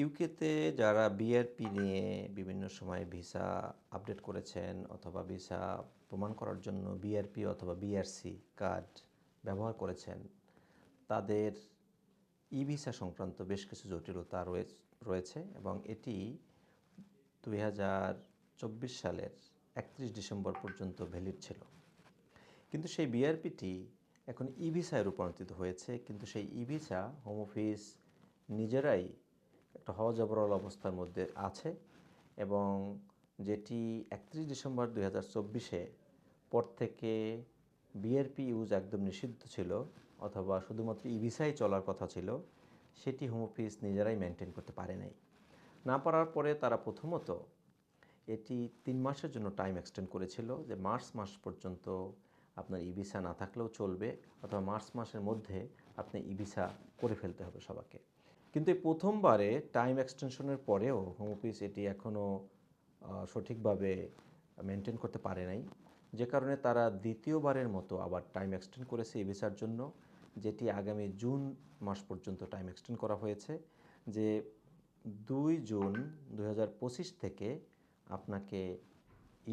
ইউকেতে যারা বিআরপি নিয়ে বিভিন্ন সময় ভিসা আপডেট করেছেন অথবা ভিসা প্রমাণ করার জন্য বিআরপি অথবা বিআরসি কার্ড ব্যবহার করেছেন, তাদের ই ভিসা সংক্রান্ত বেশ কিছু জটিলতা রয়ে- রয়েছে এবং এটি দুই হাজার চব্বিশ সালের একত্রিশ ডিসেম্বর পর্যন্ত ভ্যালিড ছিল। কিন্তু সেই বিআরপিটি এখন ই ভিসায় রূপান্তরিত হয়েছে, কিন্তু সেই ই ভিসা হোম অফিস নিজেরাই একটা জবরল অবস্থার মধ্যে আছে এবং যেটি একত্রিশ ডিসেম্বর দুই হাজার চব্বিশে পর থেকে বিআরপি ইউজ একদম নিষিদ্ধ ছিল অথবা শুধুমাত্র ই ভিসাই চলার কথা ছিল, সেটি হোম অফিস নিজেরাই মেনটেন করতে পারে নাই। না পারার পরে তারা প্রথমত এটি তিন মাসের জন্য টাইম এক্সটেন্ড করেছিল যে মার্চ মাস পর্যন্ত আপনার ই ভিসা না থাকলেও চলবে অথবা মার্চ মাসের মধ্যে আপনি ই ভিসা করে ফেলতে হবে সবাইকে। কিন্তু এই প্রথমবারে টাইম এক্সটেনশনের পরেও হোম অফিস এটি এখনও সঠিকভাবে মেনটেন করতে পারে নাই। যে কারণে তারা দ্বিতীয়বারের মতো আবার টাইম এক্সটেন্ড করেছে ই ভিসার জন্য, যেটি আগামী জুন মাস পর্যন্ত টাইম এক্সটেন্ড করা হয়েছে। যে দুই জুন দু হাজার পঁচিশ থেকে আপনাকে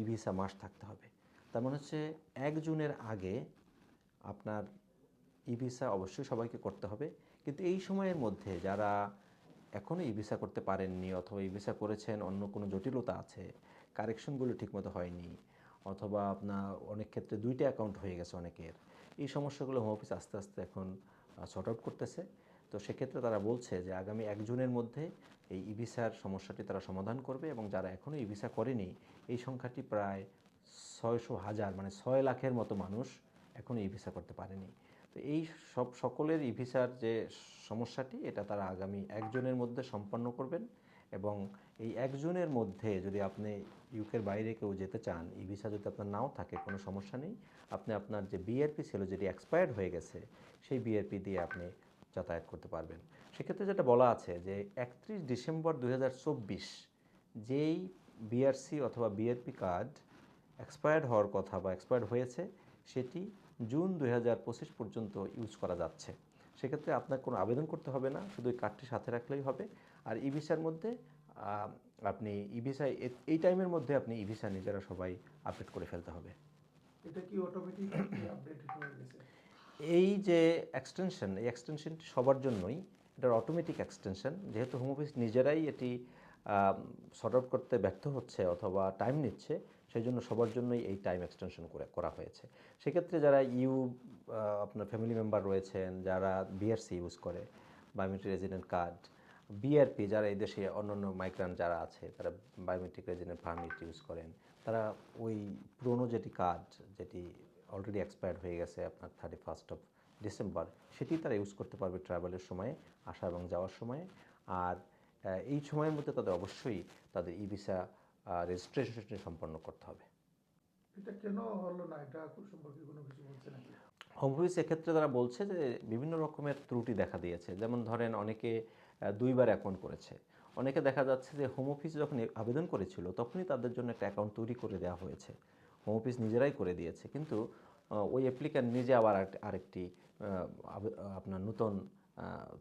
ই ভিসা মাস থাকতে হবে। তার মানে হচ্ছে এক জুনের আগে আপনার ই ভিসা অবশ্যই সবাইকে করতে হবে। কিন্তু এই সময়ের মধ্যে যারা এখনও ই ভিসা করতে পারেননি অথবা ই ভিসা করেছেন, অন্য কোনো জটিলতা আছে, কারেকশনগুলো ঠিকমতো হয়নি, অথবা আপনার অনেক ক্ষেত্রে দুইটা অ্যাকাউন্ট হয়ে গেছে অনেকের, এই সমস্যাগুলো হোম অফিস আস্তে আস্তে এখন সর্ট আউট করতেছে। তো সেক্ষেত্রে তারা বলছে যে আগামী এক জুনের মধ্যে এই ই ভিসার সমস্যাটি তারা সমাধান করবে এবং যারা এখনও ই ভিসা করেনি, এই সংখ্যাটি প্রায় ছয়শো হাজার মানে ছয় লাখের মতো মানুষ এখনও ই ভিসা করতে পারেনি। তো এই সব সকলের ই ভিসার যে সমস্যাটি, এটা তারা আগামী একজনের মধ্যে সম্পন্ন করবেন এবং এই একজনের মধ্যে যদি আপনি ইউকের বাইরে কেউ যেতে চান, ই ভিসা যদি আপনার নাও থাকে, কোনো সমস্যা নেই। আপনি আপনার যে বিআরপি ছিল, যেটি এক্সপায়ার্ড হয়ে গেছে, সেই বিআরপি দিয়ে আপনি যাতায়াত করতে পারবেন। সেক্ষেত্রে যেটা বলা আছে যে, একত্রিশ ডিসেম্বর দু হাজার চব্বিশ যেই বিআরসি অথবা বিআরপি কার্ড এক্সপায়ার্ড হওয়ার কথা বা এক্সপায়ার্ড হয়েছে, সেটি জুন দু হাজার পঁচিশ পর্যন্ত ইউজ করা যাচ্ছে। সেক্ষেত্রে আপনার কোনো আবেদন করতে হবে না শুধু ওই কার্ডটি সাথে রাখলেই হবে। আর ই ভিসার মধ্যে আপনি ই ভিসা এই টাইমের মধ্যে আপনি ই ভিসা নিজেরা সবাই আপডেট করে ফেলতে হবে। এটা কি অটোমেটিক আপডেট হয়ে গেছে? এই যে এক্সটেনশন এই এক্সটেনশনটি সবার জন্যই এটার অটোমেটিক এক্সটেনশন যেহেতু হোম অফিস নিজেরাই এটি সর্ট আউট করতে ব্যর্থ হচ্ছে অথবা টাইম নিচ্ছে সেই জন্য সবার জন্যই এই টাইম এক্সটেনশন করে, করা হয়েছে। সেক্ষেত্রে যারা ইউ আপনার ফ্যামিলি মেম্বার রয়েছেন, যারা বিআরসি ইউজ করে বায়োমেট্রিক রেজিডেন্ট কার্ড বিআরপি যারা এই দেশে অন্যান্য মাইগ্রান্ট যারা আছে, তারা বায়োমেট্রিক রেজিডেন্ট পারমিট ইউজ করেন, তারা ওই পুরনো যেটি কার্ড যেটি অলরেডি এক্সপায়ার্ড হয়ে গেছে আপনার থার্টি ফার্স্ট অফ ডিসেম্বর সেটি তারা ইউজ করতে পারবে ট্রাভেলের সময়ে, আসা এবং যাওয়ার সময়ে। আর এই সময়ের মধ্যে তাদের অবশ্যই তাদের ই ভিসা রেজিস্ট্রেশনটি সম্পন্ন করতে হবে। এটা কেন হলো না? এটা সম্পর্কে কোনো কিছু বলছে নাকি? হোম অফিস এক্ষেত্রে তারা বলছে যে বিভিন্ন রকমের ত্রুটি দেখা দিয়েছে। যেমন ধরেন অনেকে দুইবার অ্যাকাউন্ট করেছে। অনেকে দেখা যাচ্ছে যে হোম অফিস যখন আবেদন করেছিল তখনই তাদের জন্য একটা অ্যাকাউন্ট তৈরি করে দেওয়া হয়েছে। হোম অফিস নিজেরাই করে দিয়েছে। কিন্তু ওই অ্যাপ্লিক্যান্ট নিজে আবার আরেক- আরেকটি আপনার নতুন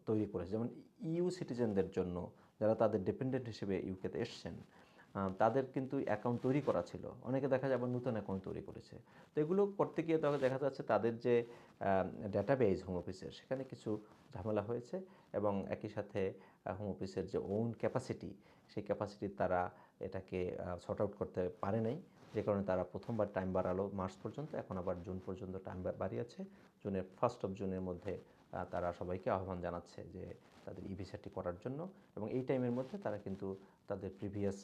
তৈরি করেছে। যেমন ইউ সিটিজেনদের জন্য যারা তাদের ডিপেন্ডেন্ট হিসেবে ইউকেতে এসছেন তাদের কিন্তু অ্যাকাউন্ট তৈরি করা ছিল। অনেকে দেখা যায় আবার নতুন অ্যাকাউন্ট তৈরি করেছে। তো এগুলো করতে গিয়ে তখন দেখা যাচ্ছে তাদের যে ডাটাবেজ হোম অফিসের সেখানে কিছু ঝামেলা হয়েছে এবং একই সাথে হোম অফিসের যে ওন ক্যাপাসিটি সেই ক্যাপাসিটি তারা এটাকে সর্ট আউট করতে পারে নাই। যে কারণে তারা প্রথমবার টাইম বাড়ালো মার্চ পর্যন্ত, এখন আবার জুন পর্যন্ত টাইম বাড়িয়েছে। জুনের ফার্স্ট অফ জুনের মধ্যে তারা সবাইকে আহ্বান জানাচ্ছে যে তাদের ই ভিসাটি করার জন্য। এবং এই টাইমের মধ্যে তারা কিন্তু তাদের প্রিভিয়াস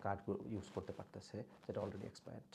কার্ড ইউজ করতে পারতেছে যেটা অলরেডি এক্সপায়ার্ড